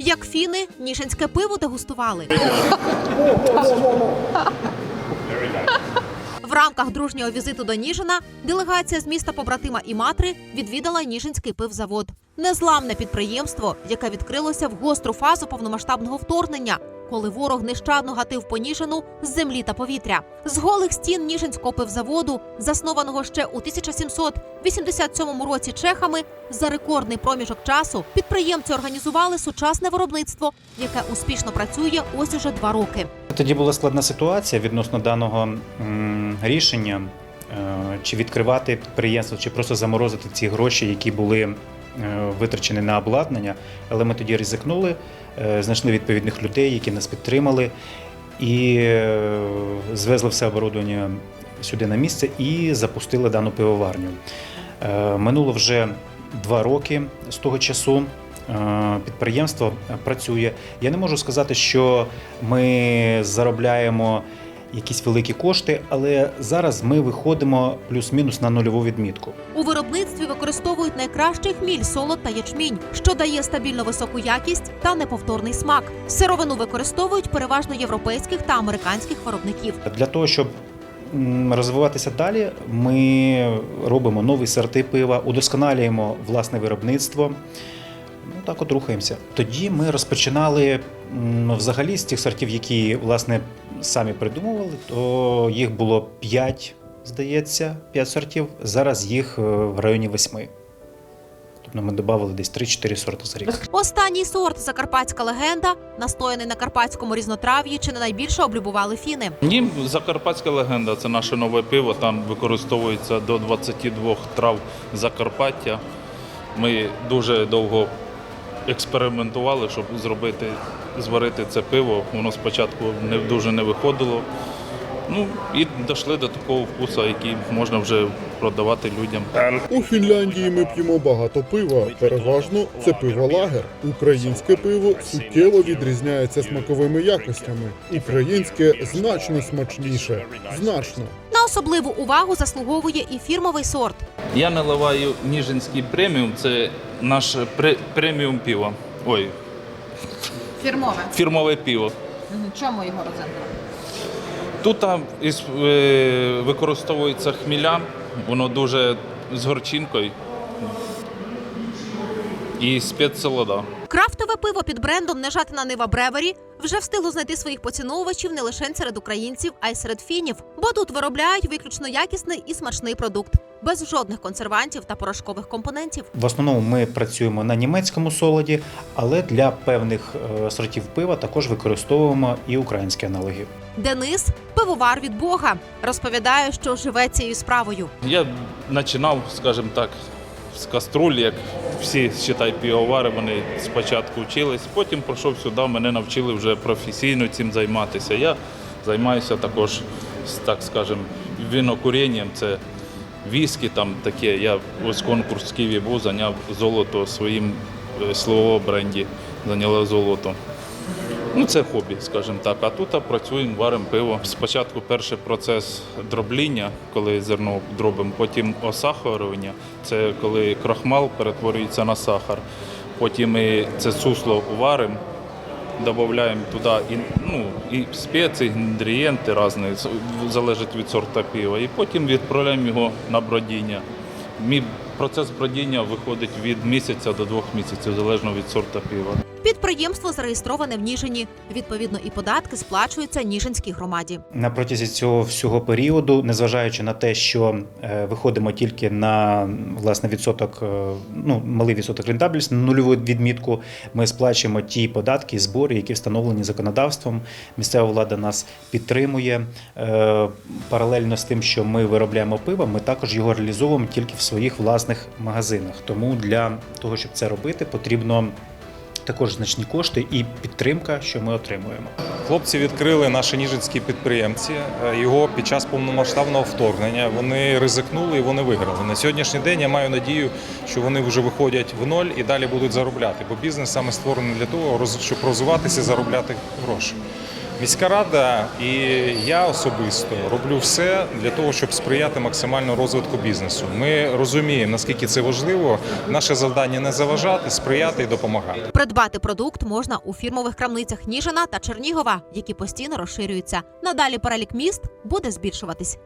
Як фіни ніжинське пиво дегустували. В рамках дружнього візиту до Ніжина делегація з міста побратима Іматри відвідала Ніжинський пивзавод. Незламне підприємство, яке відкрилося в гостру фазу повномасштабного вторгнення, коли ворог нещадно гатив по Ніжину з землі та повітря. З голих стін Ніжинського пивзаводу, заснованого ще у 1787 році чехами, за рекордний проміжок часу підприємці організували сучасне виробництво, яке успішно працює ось уже два роки. Тоді була складна ситуація відносно даного рішення, е, чи відкривати підприємство, чи просто заморозити ці гроші, які були е, витрачені на обладнання. Але ми тоді ризикнули, е, знайшли відповідних людей, які нас підтримали, і е, звезли все оборудовання сюди на місце і запустили дану пивоварню. Минуло вже два роки з того часу. Підприємство працює. Я не можу сказати, що ми заробляємо якісь великі кошти, але зараз ми виходимо плюс-мінус на нульову відмітку. У виробництві використовують найкращий хміль, солод та ячмінь, що дає стабільно високу якість та неповторний смак. Сировину використовують переважно європейських та американських виробників. Для того, щоб розвиватися далі, ми робимо нові сорти пива, удосконалюємо власне виробництво. Ну так от рухаємося. Тоді ми розпочинали взагалі з тих сортів, які власне самі придумували, то їх було 5, здається, 5 сортів. Зараз їх е, в районі 8. Тобто ми додали десь 3-4 сорти за рік. Останній сорт закарпатська легенда, настояний на карпатському різнотрав'ї, чи не найбільше облюбували фіни. Ні, закарпатська легенда це наше нове пиво. Там використовується до 22 трав Закарпаття. Ми дуже довго експериментували, щоб зробити, зварити це пиво. Воно спочатку не дуже не виходило. Ну і дійшли до такого вкусу, який можна вже продавати людям. У Фінляндії ми п'ємо багато пива. Переважно це пиво лагер. Українське пиво суттєво відрізняється смаковими якостями. Українське значно смачніше. Значно. Особливу увагу заслуговує і фірмовий сорт. Я наливаю Ніжинський преміум, це наше преміум пиво. Ой, Фірмове. фірмове пиво. Чому його розендили? Тут там е, використовується хміля, воно дуже з горчинкою і спецсолода. Крафтове пиво під брендом Нежатина Нива Бревері вже встигло знайти своїх поціновувачів не лише серед українців, а й серед фінів, бо тут виробляють виключно якісний і смачний продукт, без жодних консервантів та порошкових компонентів. В основному ми працюємо на німецькому солоді, але для певних е, сортів пива також використовуємо і українські аналоги. Денис пивовар від Бога розповідає, що живе цією справою. Я починав, скажімо так, з каструль, як всі считай, півовари, вони спочатку вчились, потім пройшов сюди, мене навчили вже професійно цим займатися. Я займаюся також, так скажемо, винокурінням. Це віскі там таке. Я ось конкурс в Києві був, зайняв золото своїм е, слово бренді, зайняла золото. Ну, це хобі, скажімо так. А тут працюємо, варимо пиво. Спочатку перший процес дробління, коли зерно дробимо, потім осахарювання, це коли крахмал перетворюється на сахар. Потім ми це сусло варимо, додаємо туди і, ну, і спеції, інгредієнти різні, залежить від сорта пива. І потім відправляємо його на бродіння. Мій процес бродіння виходить від місяця до двох місяців, залежно від сорта пива. Підприємство зареєстроване в Ніжині. Відповідно, і податки сплачуються Ніжинській громаді. На протязі цього всього періоду, незважаючи на те, що е, виходимо тільки на власне відсоток, е, ну малий відсоток рентабельності, на нульову відмітку, ми сплачуємо ті податки і збори, які встановлені законодавством. Місцева влада нас підтримує. Е, Паралельно з тим, що ми виробляємо пиво, ми також його реалізовуємо тільки в своїх власних магазинах. Тому для того, щоб це робити, потрібно також значні кошти і підтримка, що ми отримуємо. Хлопці відкрили наші ніжинські підприємці. е, Його під час повномасштабного вторгнення вони ризикнули і вони виграли. На сьогоднішній день я маю надію, що вони вже виходять в ноль і далі будуть заробляти. Бо бізнес саме створений для того, щоб розвиватися і заробляти гроші. Міська рада і я особисто роблю все для того, щоб сприяти максимально розвитку бізнесу. Ми розуміємо, наскільки це важливо. Наше завдання не заважати, сприяти і допомагати. Придбати продукт можна у фірмових крамницях Ніжина та Чернігова, які постійно розширюються. Надалі перелік міст буде збільшуватись.